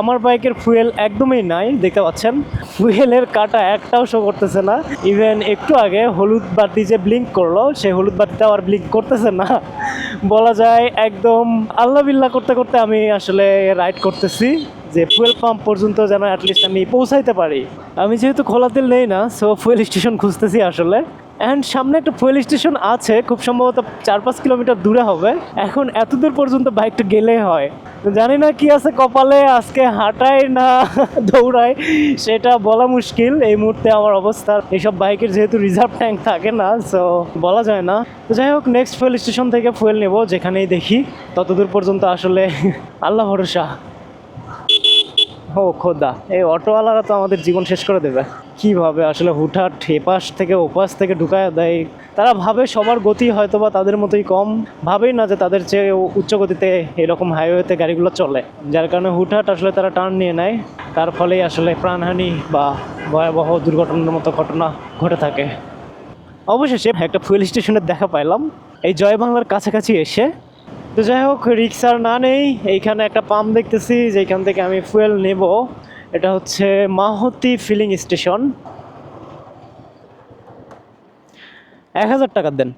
আমার বাইকের ফুয়েল একদমই নাই, দেখতে পাচ্ছেন? ফুয়েলের কাটা একটাও শো করতেছে না। ইভেন একটু আগে হলুদ বাতি যে ব্লিঙ্ক করল, সেই হলুদ বাতিটা আর ব্লিঙ্ক করতেছে না। বলা যায় একদম আল্লাহ বিল্লাহ করতে করতে আমি আসলে রাইড করতেছি, যে ফুয়েল পাম্প পর্যন্ত যেন অ্যাটলিস্ট আমি পৌঁছাইতে পারি। আমি যেহেতু খোলা তেল নেই না সো ফুয়েল স্টেশন খুঁজতেছি আসলে। অ্যান্ড সামনে একটা ফুয়েল স্টেশন আছে, খুব সম্ভবত চার পাঁচ কিলোমিটার দূরে হবে। এখন এত দূর পর্যন্ত বাইকটা গেলে হয়। জানি না কি আছে কপালে, আজকে হাঁটায় না দৌড়ায় সেটা বলা মুশকিল। এই মুহূর্তে আমার অবস্থা, এইসব বাইকের যেহেতু রিজার্ভ ট্যাঙ্ক থাকে না সো বলা যায় না। তো যাই হোক নেক্সট ফুয়েল স্টেশন থেকে ফুয়েল নেব, যেখানেই দেখি ততদূর পর্যন্ত আসলে আল্লাহ ভরসা। ও খোদা, এই অটোওয়ালারা তো আমাদের জীবন শেষ করে দেবে। কীভাবে আসলে হুটহাট এপাশ থেকে ওপাশ থেকে ঢুকায় দেয়? তারা ভাবে সবার গতি হয়তো বা তাদের মতোই কম। ভাবেই না যে তাদের চেয়ে উচ্চ গতিতে এরকম হাইওয়েতে গাড়িগুলো চলে। যার কারণে হুটহাট আসলে তারা টার্ন নিয়ে নেয়। তার ফলেই আসলে প্রাণহানি বা ভয়াবহ দুর্ঘটনার মতো ঘটনা ঘটে থাকে। অবশেষে একটা ফুয়েল স্টেশনের দেখা পাইলাম। এই জয় বাংলার কাছাকাছি এসে। তো যাই হোক, রিক্সার না নেই। এইখানে একটা পাম্প দেখতেছি, যেখান থেকে আমি ফুয়েল নেব। এটা হচ্ছে মাহতি ফিলিং স্টেশন। এক হাজার টাকা দেন।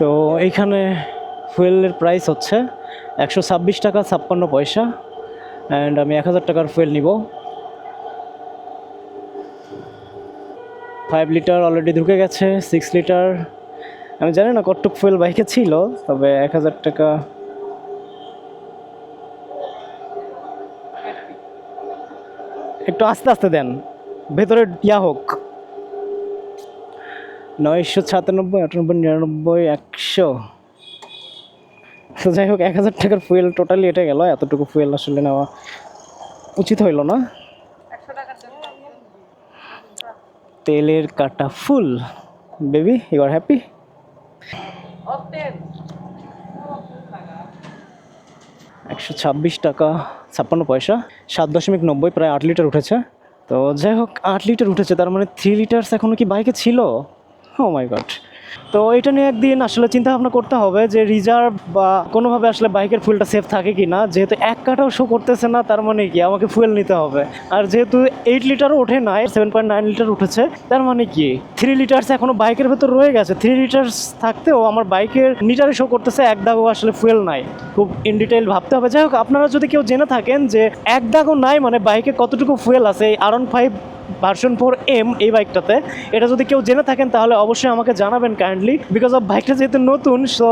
তো এইখানে ফুয়েলের প্রাইস হচ্ছে একশো ছাব্বিশ টাকা ছাপ্পান্ন পয়সা অ্যান্ড আমি এক হাজার টাকার ফুয়েল নিব। ফাইভ লিটার অলরেডি ঢুকে গেছে সিক্স লিটার আমি জানি না কটুক ফুয়েল বাইকে ছিল, তবে এক হাজার টাকা একটু আস্তে আস্তে দেন। ভেতরে ইয়া হোক। নয়শো সাতানব্বই, আটানব্বই, নিরানব্বই, একশো। তো যাই হোক, এক হাজার টাকার ফুয়েল টোটালি এটা গেল, এতটুকু ফুয়েল আসলে নেওয়া উচিত হইল না। তেলের কাটা full. Baby you are happy একশো ছাব্বিশ টাকা, ছাপ্পান্ন পয়সা, সাত দশমিক নব্বই, প্রায় আট লিটার উঠেছে। তো যাই হোক, আট লিটার উঠেছে, তার মানে থ্রি লিটার্স এখনও কি বাইকে ছিল? ও মাই গড তো এটা নিয়ে একদিন আসলে চিন্তা ভাবনা করতে হবে যে রিজার্ভ বা কোনোভাবে আসলে বাইকের ফুয়েলটা সেফ থাকে কি না যেহেতু এক কাটাও শো করতেছে না, তার মানে কি? আমাকে ফুয়েল নিতে হবে। আর যেহেতু এইট লিটারও ওঠে নাই সেভেন পয়েন্ট নাইন লিটার উঠেছে, তার মানে কি? থ্রি লিটার্স এখনও বাইকের ভেতর রয়ে গেছে। থ্রি লিটার্স থাকতেও আমার বাইকের লিটারে শো করতেছে, এক দাগও আসলে ফুয়েল নাই। খুব ইন ডিটেইল ভাবতে হবে। যাই হোক, আপনারা যদি কেউ জেনে থাকেন যে এক দাগও নাই মানে বাইকে কতটুকু ফুয়েল আছে, এই R five version four M এই বাইকটাতে এটা যদি কেউ জেনে থাকেন, তাহলে অবশ্যই আমাকে জানাবেন কাইন্ডলি বিকজ অফ বাইকটা যেহেতু নতুন সো